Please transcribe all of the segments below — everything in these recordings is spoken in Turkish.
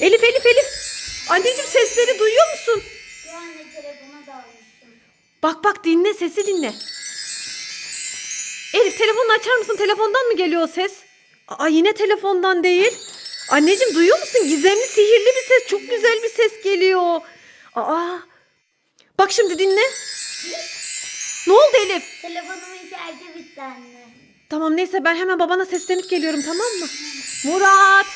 Elif Elif Elif. Anneciğim sesleri duyuyor musun? Şu anne telefona dalmıştım. Bak bak dinle sesi dinle. Elif telefonunu açar mısın? Telefondan mı geliyor o ses? Aa yine telefondan değil. Anneciğim duyuyor musun? Gizemli sihirli bir ses. Çok güzel bir ses geliyor. Aa. Bak şimdi dinle. Ne oldu Elif? Telefonumun şarjı bitti anne. Tamam neyse ben hemen babana seslenip geliyorum tamam mı? Murat.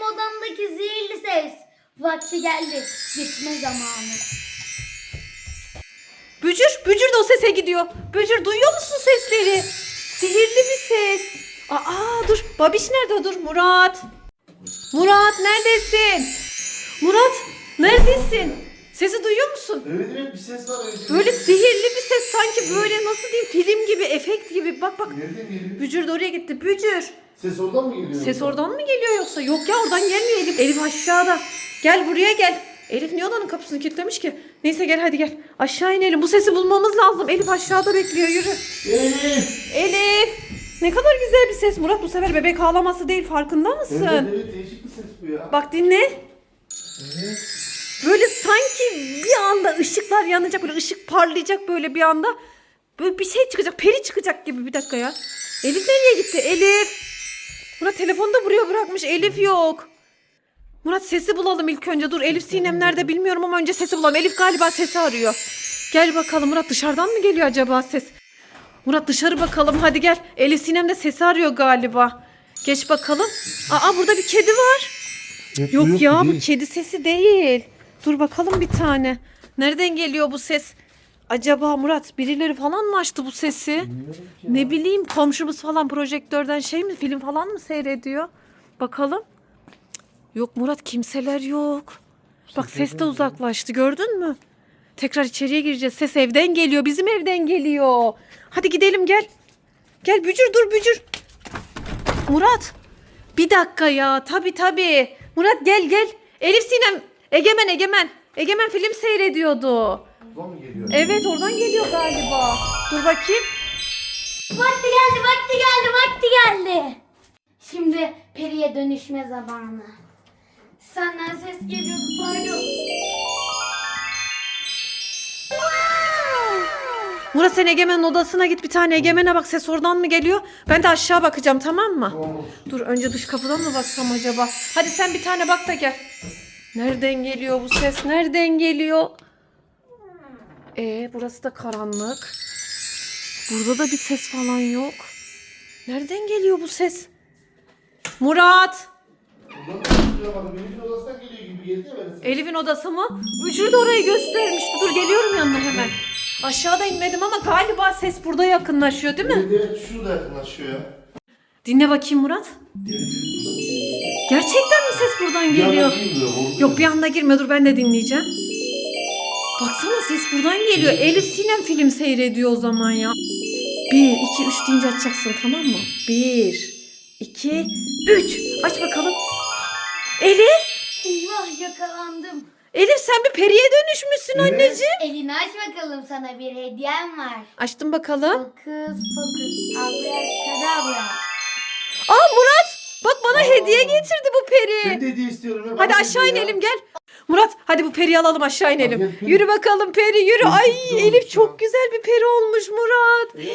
Benim odamdaki zehirli ses. Vakti geldi. Gitme zamanı. Bücür, Bücür de o sese gidiyor. Bücür duyuyor musun sesleri? Sihirli bir ses. Aa dur, Babiş nerede? Dur Murat. Murat neredesin? Murat neredesin? Sesi duyuyor musun? Evet evet bir ses var. Evet. Böyle sihirli bir ses sanki böyle nasıl diyeyim film gibi, efekt gibi. Bak bak. Nereden geliyor? Bücür de oraya gitti. Bücür. Ses oradan mı geliyor? Ses oradan mı geliyor yoksa? Yok ya oradan gelmiyor Elif. Elif aşağıda. Gel buraya gel. Elif niye odanın kapısını kilitlemiş ki? Neyse gel hadi gel. Aşağı inelim. Bu sesi bulmamız lazım. Elif aşağıda bekliyor. Yürü. Elif! Elif. Ne kadar güzel bir ses. Murat bu sefer bebek ağlaması değil. Farkında mısın? Evet evet değişik bir ses bu ya. Bak dinle. Evet. Böyle sanki bir anda ışıklar yanacak. Böyle ışık parlayacak böyle bir anda. Böyle bir şey çıkacak. Peri çıkacak gibi. Bir dakika ya. Elif nereye gitti? Elif. Murat telefonu da buraya bırakmış. Elif yok. Murat sesi bulalım ilk önce. Dur Elif Sinem nerede bilmiyorum ama önce sesi bulalım. Elif galiba sesi arıyor. Gel bakalım Murat dışarıdan mı geliyor acaba ses? Murat dışarı bakalım hadi gel. Elif Sinem de sesi arıyor galiba. Geç bakalım. Aa burada bir kedi var. Yok ya bu kedi sesi değil. Dur bakalım bir tane. Nereden geliyor bu ses? Acaba Murat birileri falan mı açtı bu sesi? Ne bileyim komşumuz falan projektörden şey mi film falan mı seyrediyor? Bakalım. Yok Murat kimseler yok. Bak ses de uzaklaştı gördün mü? Tekrar içeriye gireceğiz. Ses evden geliyor. Bizim evden geliyor. Hadi gidelim gel. Gel bücür dur bücür. Murat. Bir dakika ya. Tabi tabi. Murat gel gel. Elif Sinem. Egemen Egemen. Egemen film seyrediyordu. Oradan mı geliyor? Evet oradan geliyor galiba. Dur bakayım. Vakti geldi, vakti geldi, vakti geldi. Şimdi periye dönüşme zamanı. Senden ses geliyordu pardon. Murat sen Egemen'in odasına git bir tane Egemen'e bak ses oradan mı geliyor? Ben de aşağı bakacağım tamam mı? Tamam. Dur önce dış kapıdan mı baksam acaba? Hadi sen bir tane bak da gel. Nereden geliyor bu ses? Nereden geliyor? Ee burası da karanlık. Burada da bir ses falan yok. Nereden geliyor bu ses? Murat! Elif'in odasından geliyor gibi geldi ya bana ses. Elif'in odası mı? Bücür de orayı göstermişti. Dur geliyorum yanına hemen. Aşağıda inmedim ama galiba ses burada yakınlaşıyor değil mi? Evet evet şurada yakınlaşıyor ya. Dinle bakayım Murat. Gerçekten mi ses buradan Bir geliyor? anda? Orada Yok bir anda girme dur ben de dinleyeceğim. Baksana ses buradan geliyor. Elif Sinem film seyrediyor o zaman ya. Bir, iki, üç deyince açacaksın tamam mı? Bir, iki, üç. Aç bakalım. Elif, Eyvah yakalandım. Elif sen bir periye dönüşmüşsün Evet. anneciğim. Elini aç bakalım sana bir hediyem var. Açtım bakalım. Fokus fokus abrakadabra. Aa Murat bak bana Aa. hediye getirdi bu peri. De hediye istiyorum. ya. Hadi aşağı hediye ya. inelim gel. Murat hadi bu periyi alalım aşağı inelim. peri. Yürü bakalım peri yürü. Ay Elif çok güzel bir peri olmuş Murat.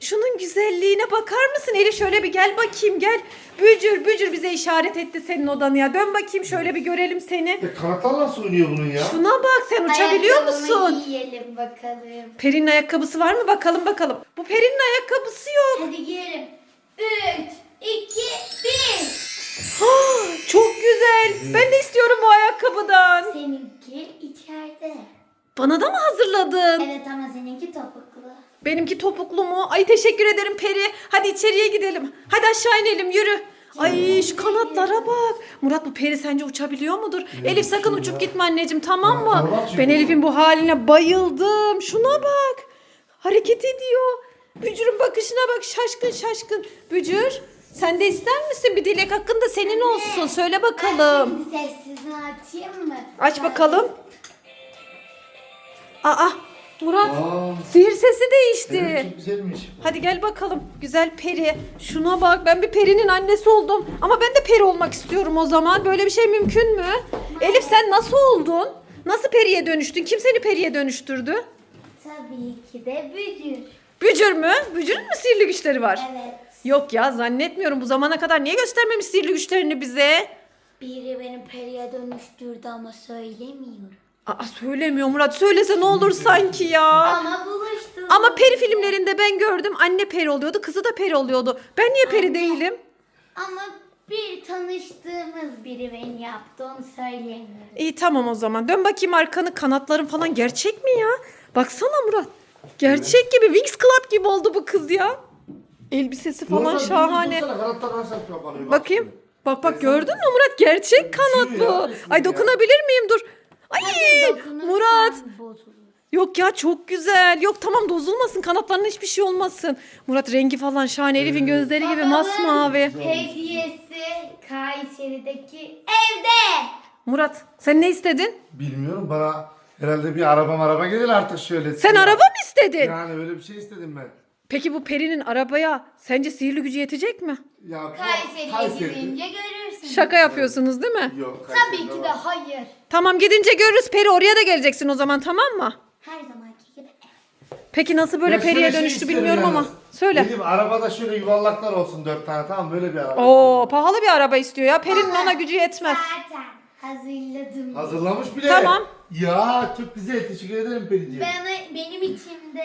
Şunun güzelliğine bakar mısın Elif şöyle bir gel bakayım gel. Bücür bücür bize işaret etti senin odanı ya. Dön bakayım şöyle bir görelim seni. Ya kanatlar nasıl oynuyor bunun ya? Şuna bak sen uçabiliyor musun? giyelim bakalım. Perinin ayakkabısı var mı bakalım bakalım. Bu perinin ayakkabısı yok. Hadi giyelim. 3, 2, 1. Çok güzel. Ben de istiyorum bu ayakkabıdan. Seninki içeride. Bana da mı hazırladın? Evet ama seninki topuklu. Benimki topuklu mu? Ay teşekkür ederim Peri. Hadi içeriye gidelim. Hadi aşağı inelim yürü. Ay şu kanatlara bak. Murat bu peri sence uçabiliyor mudur? Elif sakın uçup gitme anneciğim tamam mı? Ben Elif'in bu haline bayıldım. Şuna bak. Hareket ediyor. Bücür'ün bakışına bak şaşkın şaşkın. Bücür sen de ister misin? Bir dilek hakkın da senin olsun. Söyle bakalım. Şimdi sessizini açayım mı? Aç bakalım. Aa Murat Aa, sihir sesi değişti. evet, çok güzelmiş. Hadi gel bakalım güzel peri. Şuna bak ben bir perinin annesi oldum. Ama ben de peri olmak istiyorum o zaman. Böyle bir şey mümkün mü? Elif sen nasıl oldun? Nasıl periye dönüştün? Kim seni periye dönüştürdü? Tabii ki de bücür. Bücür mü? Bücürün mü sihirli güçleri var? Evet. Yok ya zannetmiyorum. Bu zamana kadar niye göstermemiş sihirli güçlerini bize? Biri beni periye dönüştürdü ama söylemiyorum. Aa söylemiyor Murat. Söylese ne olur sanki ya. Ama buluştuk. Ama peri filmlerinde ben gördüm. Anne peri oluyordu, kızı da peri oluyordu. Ben niye peri değilim? Ama bir tanıştığımız biri beni yaptı onu söyleyemiyorum. İyi tamam o zaman. Dön bakayım arkanı. Kanatların falan gerçek mi ya? Baksana Murat. Gerçek gibi. Wings Club gibi oldu bu kız ya. Elbisesi falan Oradan şahane. kanatlar? Bak Bakayım. şimdi. Bak bak gördün mü Murat? Gerçek kanat ya, bu. Ay ya. dokunabilir miyim? Dur. Ay Murat. Yok ya çok güzel. Yok tamam bozulmasın. Kanatlarına hiçbir şey olmasın. Murat rengi falan şahane. Elif'in gözleri gibi Babanın masmavi. Hediyesi Kayseri'deki evde. Murat sen ne istedin? Bilmiyorum bana herhalde bir araba araba gelir artık şöyle. Sen araba mı istedin? Yani öyle bir şey istedim ben. Peki bu perinin arabaya sence sihirli gücü yetecek mi? Ya Kayseri'ye Kayseri. gidince görürsün. Şaka yapıyorsunuz değil mi? Yok Tabii Kayseri'de ki de var. hayır. Tamam gidince görürüz peri oraya da geleceksin o zaman tamam mı? Her zamanki gibi. Peki nasıl böyle Ya şöyle periye şey dönüştü isterim bilmiyorum ama. yalnız. Söyle. Dedim arabada şöyle yuvarlaklar olsun dört tane tamam böyle bir araba. Oo pahalı bir araba istiyor ya. Perinin ona gücü yetmez. Zaten hazırladım. Hazırlamış bile. Tamam. Ya çok güzel teşekkür ederim Periciğim. Bana, benim içimde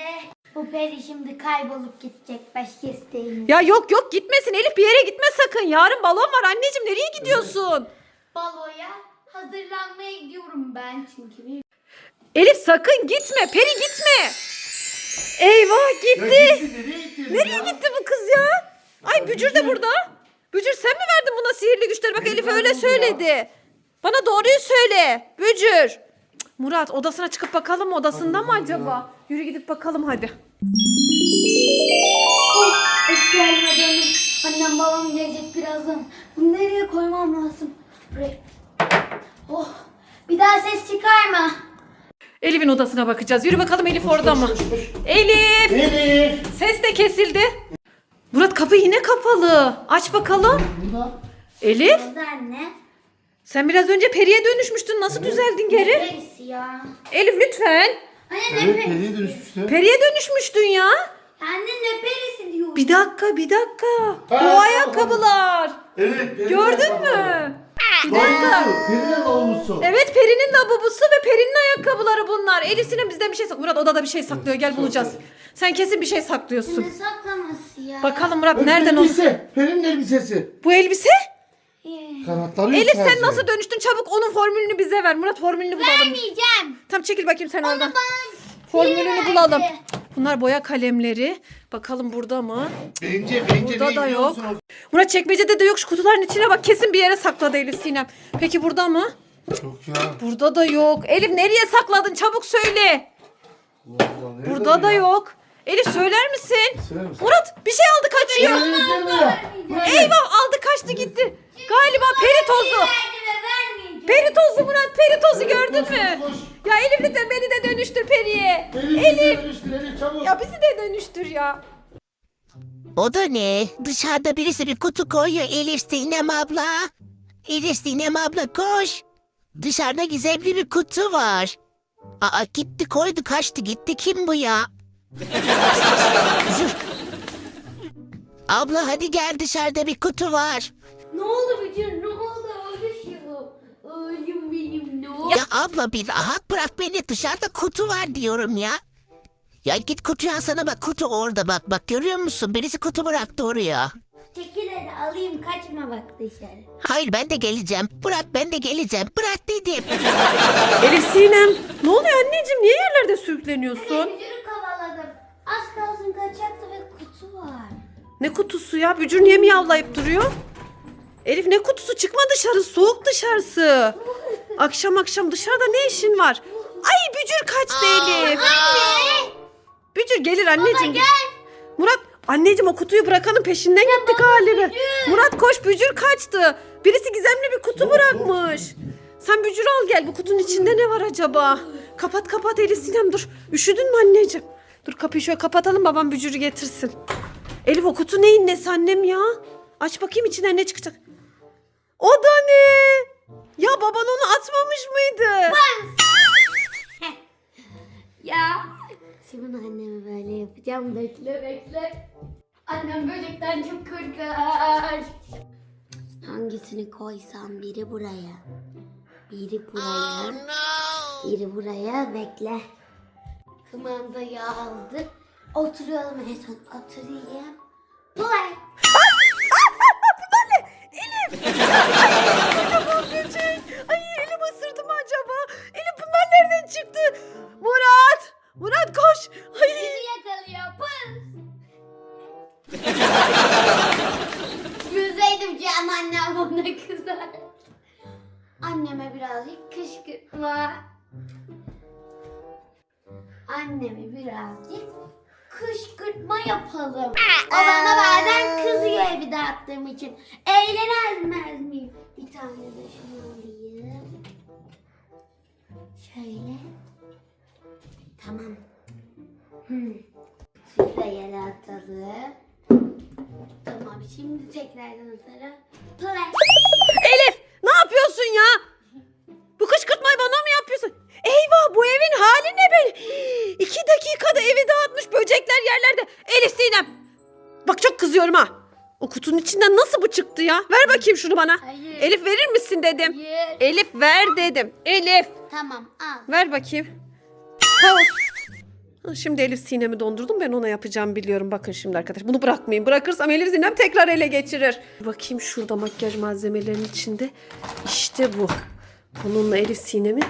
bu peri şimdi kaybolup gidecek başka isteğim. Ya yok yok gitmesin Elif bir yere gitme sakın. Yarın balon var anneciğim nereye gidiyorsun? Baloya hazırlanmaya gidiyorum ben çünkü bir Elif sakın gitme peri gitme. Eyvah Ya gitti. nereye gitti? Nereye ya? gitti bu kız ya? Ay Bücür de burada. Bücür sen mi verdin buna sihirli güçleri? Bak Elif öyle söyledi. Bana doğruyu söyle. Bücür. Cık, Murat odasına çıkıp bakalım mı? odasında mı acaba? Yürü gidip bakalım hadi. Oh, eski halime döndüm. Annem babam gelecek birazdan. Bunu nereye koymam lazım? Buraya. Oh, bir daha ses çıkarma. Elif'in odasına bakacağız. Yürü bakalım Elif orada mı? Elif! Elif. Ses de kesildi. Murat kapı yine kapalı. Aç bakalım. Burada. Elif Oldu anne. sen biraz önce periye dönüşmüştün. Nasıl düzeldin geri? Neresi ya? Elif lütfen. Anne ne Evet perisi? Peri'ye dönüşmüştü. Periye dönüşmüştün ya. Anne ne perisi diyor? Bir dakika bir dakika. Bu ayakkabılar. Evet. Gördün ayakkabıları. mü? Bir dakika. Peri'nin lavlusu. Evet Peri'nin labubusu ve Peri'nin ayakkabıları bunlar. Elif Sinem bizden bir şey saklıyor. Murat odada bir şey saklıyor. Gel bulacağız. Sen kesin bir şey saklıyorsun. Ne saklaması ya? Bakalım Murat nereden o? elbise. Peri'nin elbisesi. Bu elbise? Kanatları yok Elif sen sadece. nasıl dönüştün? Çabuk onun formülünü bize ver. Murat formülünü bulalım. Vermeyeceğim. Tam çekil bakayım sen oradan. Bana Formülünü verdi. bulalım. Bunlar boya kalemleri. Bakalım burada mı? Bence bence Burada ne da biliyor yok. musun? Murat çekmecede de yok. Şu kutuların içine bak. Kesin bir yere sakladı Elif Sinem. Peki burada mı? Yok ya. Burada da yok. Elif nereye sakladın? Çabuk söyle. Allah Allah, nerede Burada bu da ya? yok. Elif söyler misin? Söyler misin? Murat bir şey aldı kaçıyor. Elif. Buraya. Eyvah aldı kaçtı gitti. Galiba peri tozu. Ve vermeyeceğim. Peri tozu Murat peri tozu gördün koş, mü? koş. Ya Elif lütfen beni de dönüştür periye. Elif. Elif. Dönüştür Elif çabuk. Ya bizi de dönüştür ya. O da ne? Dışarıda birisi bir kutu koyuyor Elif Sinem abla. Elif Sinem abla koş. Dışarıda gizemli bir kutu var. Aa gitti koydu kaçtı gitti kim bu ya? Abla hadi gel dışarıda bir kutu var. Ne oldu Bücür? Ne oldu? Ölüm benim ne oldu? Ya abla bir rahat bırak beni dışarıda kutu var diyorum ya. Ya git kutuyu alsana bak kutu orada bak bak görüyor musun? Birisi kutu bıraktı oraya. Çekil hadi alayım kaçma bak dışarı. Hayır ben de geleceğim. Bırak ben de geleceğim. Bırak dedim. Elif Sinem ne oluyor anneciğim niye yerlerde sürükleniyorsun? Kovaladım. Az kalsın kaçacaktı ve kutu var. Ne kutusu ya? Bücür niye miyavlayıp duruyor? Elif ne kutusu? Çıkma dışarı. Soğuk dışarısı. Akşam akşam dışarıda ne işin var? Ay Bücür kaçtı Elif. Anne! Bücür gelir anneciğim. gel. Murat anneciğim o kutuyu bırakanın peşinden gitti galiba. Murat koş Bücür kaçtı. Birisi gizemli bir kutu bırakmış. Sen Bücür al gel. Bu kutunun içinde ne var acaba? Kapat kapat Elif Sinem dur. Üşüdün mü anneciğim? Dur kapıyı şöyle kapatalım babam bücürü getirsin. Elif o kutu neyin nesi annem ya? Aç bakayım içinden ne çıkacak. O da ne? Ya baban onu atmamış mıydı? Ya. Şimdi anneme böyle yapacağım. Bekle bekle. Annem böcekten çok korkar. Hangisini koysam biri buraya. Biri buraya. Biri buraya bekle. Kumandayı aldık. Oturalım en son oturayım. Play. Böcek. Ay elim ısırdı mı acaba? Elif bunlar nereden çıktı? Murat! Murat koş! Ay. Bizi yakalıyor. Pıs. Gülseydim can annem bana kızar. Anneme birazcık kışkırtma. Anneme birazcık kışkırtma yapalım. O bana bazen kızıyor evi dağıttığım için. Eğlenemez miyim? Bir tane de şunu alayım. Şöyle. Tamam. Hmm. Suyu da yere atalım. Tamam şimdi tekrardan atalım. Play. Elif içinden nasıl bu çıktı ya? Ver bakayım şunu bana. Hayır. Elif verir misin dedim. Hayır. Elif ver dedim. Elif Tamam al. ver bakayım. Pause. Ha, Şimdi Elif Sinem'i dondurdum ben ona yapacağım biliyorum. Bakın şimdi arkadaş bunu bırakmayın. Bırakırsam Elif Sinem tekrar ele geçirir. Bakayım şurada makyaj malzemelerinin içinde. İşte bu. Bununla Elif Sinem'in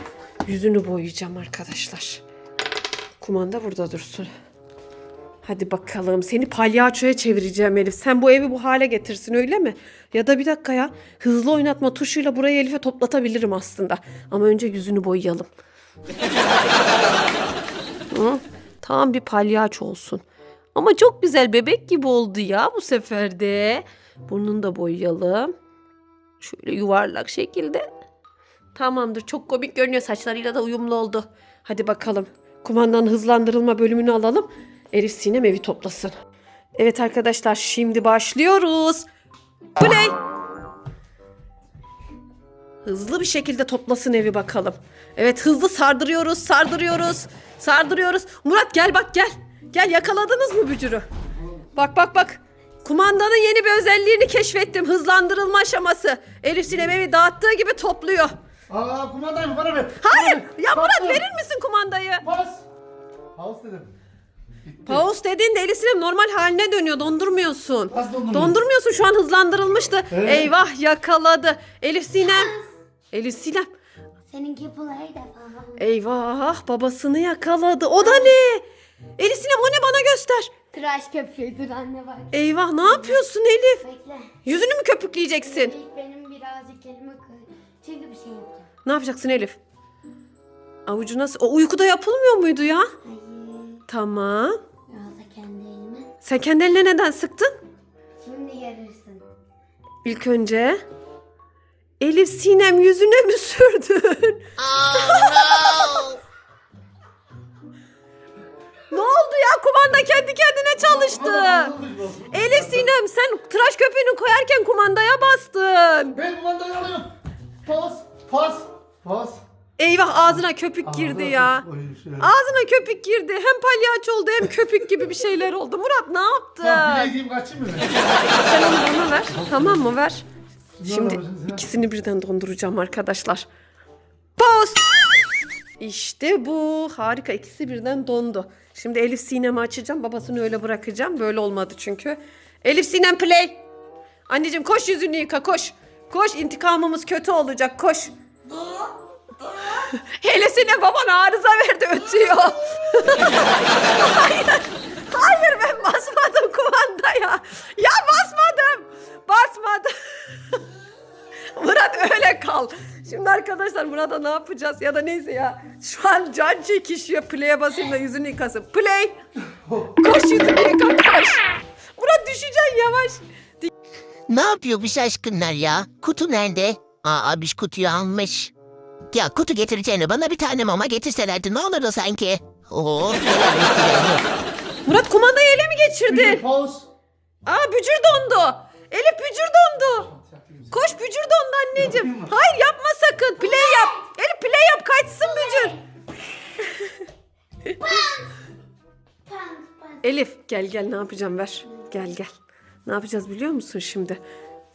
yüzünü boyayacağım arkadaşlar. Kumanda burada dursun. Hadi bakalım seni palyaçoya çevireceğim Elif. Sen bu evi bu hale getirsin öyle mi? Ya da bir dakika ya hızlı oynatma tuşuyla burayı Elif'e toplatabilirim aslında. Ama önce yüzünü boyayalım. Hı? Tam bir palyaço olsun. Ama çok güzel bebek gibi oldu ya bu sefer de. Burnunu da boyayalım. Şöyle yuvarlak şekilde. Tamamdır çok komik görünüyor saçlarıyla da uyumlu oldu. Hadi bakalım. Kumandanın hızlandırılma bölümünü alalım. Elif Sinem evi toplasın. Evet arkadaşlar şimdi başlıyoruz. Play. Hızlı bir şekilde toplasın evi bakalım. Evet hızlı sardırıyoruz, sardırıyoruz, sardırıyoruz. Murat gel bak gel. Gel yakaladınız mı bücürü? Bak bak bak. Kumandanın yeni bir özelliğini keşfettim. Hızlandırılma aşaması. Elif Sinem evi dağıttığı gibi topluyor. Aa kumandayı bana ver. Hayır. Bana ver. Ya Murat ver. verir misin kumandayı? Bas. House dedim. Bitti. Pause dediğinde Elif Sinem normal haline dönüyor. Dondurmuyorsun. Nasıl dondurmuyor? Dondurmuyorsun. Şu an hızlandırılmıştı. Evet. Eyvah yakaladı. Elif Sinem. Elif Sinem. Seninki de falan. Eyvah babasını yakaladı. O da ne? Elif Sinem o ne bana göster. Tıraş köpüğüdür anne bak. Eyvah ne yapıyorsun Elif? Bekle. Yüzünü mü köpükleyeceksin? İlk benim birazcık elime koy. Çünkü bir şey yapacağım. Ne yapacaksın Elif? Avucuna... O uykuda yapılmıyor muydu ya? Hayır. Tamam. Biraz da kendi elime. Sen kendi eline neden sıktın? Şimdi yarırsın. İlk önce... Elif Sinem yüzüne mi sürdün? ne oldu ya? Kumanda kendi kendine çalıştı. Elif Sinem sen tıraş köpüğünü koyarken kumandaya bastın. Ben kumandayı alıyorum. Pas. Pas. Pas. Eyvah ağzına köpük girdi ya. Ağzına köpük girdi. Hem palyaço oldu hem köpük gibi bir şeyler oldu. Murat ne Tamam yaptın? bileğe giyeyim kaçayım mı? Sen onu bana ver. Tamam mı? Ver. Şimdi ikisini birden donduracağım arkadaşlar. Poz. İşte bu. Harika. İkisi birden dondu. Şimdi Elif Sinem'i açacağım. Babasını öyle bırakacağım. Böyle olmadı çünkü. Elif Sinem play. Anneciğim koş yüzünü yıka koş. Koş intikamımız kötü olacak koş. Elif Sinem baban arıza verdi ötüyor. Hayır. Hayır ben basmadım kumandaya. Ya basmadım. Basmadım. Murat öyle kal. Şimdi arkadaşlar Murat'a ne yapacağız ya da neyse ya. Şu an can çekişiyor. Play'e basayım da yüzünü yıkasın. Play. Koş yüzünü yıka koş. Murat düşeceksin yavaş. Ne yapıyor bu şaşkınlar ya? Kutu nerede? Aa abiş kutuyu almış. Ya kutu getireceğine bana bir tane mama getirselerdi ne olurdu sanki? Oo, bekliyorum. Murat kumandayı ele mi geçirdin? Aa bücür dondu. Elif bücür dondu. Koş bücür dondu anneciğim. Hayır yapma sakın. Play yap. Elif play yap kaçsın bücür. Elif gel gel ne yapacağım ver. Gel gel. Ne yapacağız biliyor musun şimdi?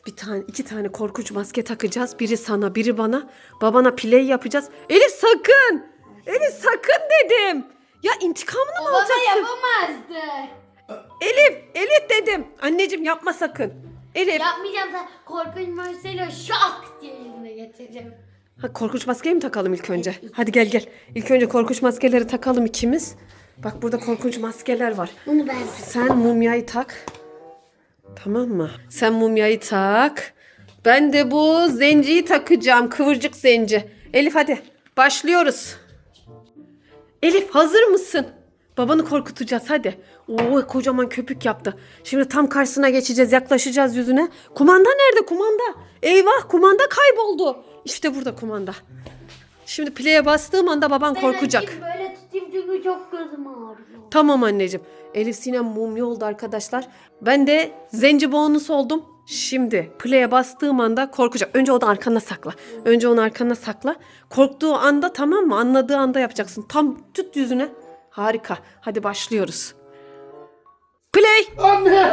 Bir tane iki tane korkunç maske takacağız. Biri sana biri bana. Babana play yapacağız. Elif sakın. Elif sakın dedim. Ya intikamını mı Bana alacaksın? yapamazdı. Elif, Elif dedim. Anneciğim yapma sakın. Elif. Yapmayacağım da korkunç masayla şak diye yüzüne getireceğim. Ha, korkunç maskeyi mi takalım ilk önce? Hadi gel gel. İlk önce korkunç maskeleri takalım ikimiz. Bak burada korkunç maskeler var. Bunu ben Sen mumyayı tak. Tamam mı? Sen mumyayı tak. Ben de bu zenciyi takacağım. Kıvırcık zenci. Elif hadi. Başlıyoruz. Elif hazır mısın? Babanı korkutacağız hadi. Oo kocaman köpük yaptı. Şimdi tam karşısına geçeceğiz. Yaklaşacağız yüzüne. Kumanda nerede kumanda? Eyvah kumanda kayboldu. İşte burada kumanda. Şimdi play'e bastığım anda baban korkacak. Ben açayım, çünkü çok gözüm ağrıyor. Tamam anneciğim. Elif Sinem mumya oldu arkadaşlar. Ben de zenci bonus oldum. Şimdi play'e bastığım anda korkacak. Önce onu arkana sakla. Önce onu arkana sakla. Korktuğu anda tamam mı? Anladığı anda yapacaksın. Tam tut yüzüne. Harika. Hadi başlıyoruz. Play. Anne!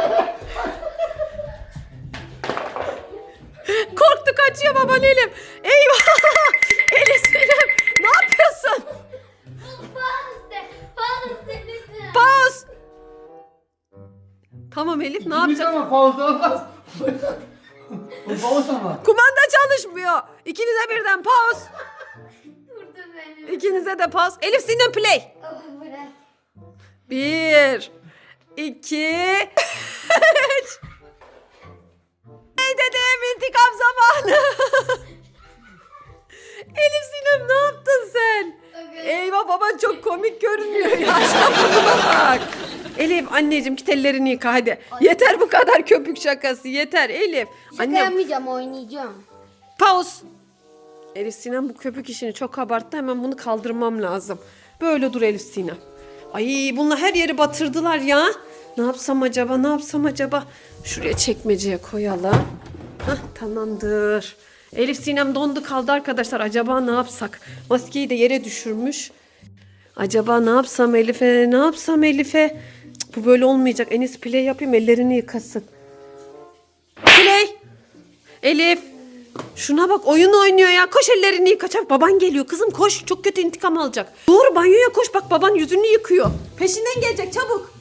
Korktu kaçıyor baban Elif. Eyvah. Elif Sinem ne yapıyorsun? Pause. Tamam Elif ne yapacaksın? Ama pause olmaz. Bu pause ama. Kumanda çalışmıyor. İkinize birden pause. Vurdu beni. İkinize de pause. Elif Sinem play. Oh, bırak. Bir, iki, üç. Hey dedim intikam zamanı. Elif Sinem ne yaptın sen? Eyvah baban çok komik görünüyor ya. Burnuna bak. Elif anneciğim git ellerini yıka hadi. Yeter bu kadar köpük şakası yeter Elif. Annem yapmayacağım oynayacağım. pause. Elif Sinem bu köpük işini çok abarttı hemen bunu kaldırmam lazım. Böyle dur Elif Sinem. Ay bunlar her yeri batırdılar ya. Ne yapsam acaba ne yapsam acaba? Şuraya çekmeceye koyalım. Hah tamamdır. Elif Sinem dondu kaldı arkadaşlar. Acaba ne yapsak? Maskeyi de yere düşürmüş. Acaba ne yapsam Elif'e? Ne yapsam Elif'e? Bu böyle olmayacak. En iyisi play yapayım ellerini yıkasın. Play. Elif. Şuna bak oyun oynuyor ya. Koş ellerini yıka çabuk. Baban geliyor kızım koş. Çok kötü intikam alacak. Doğru banyoya koş bak baban yüzünü yıkıyor. Peşinden gelecek çabuk.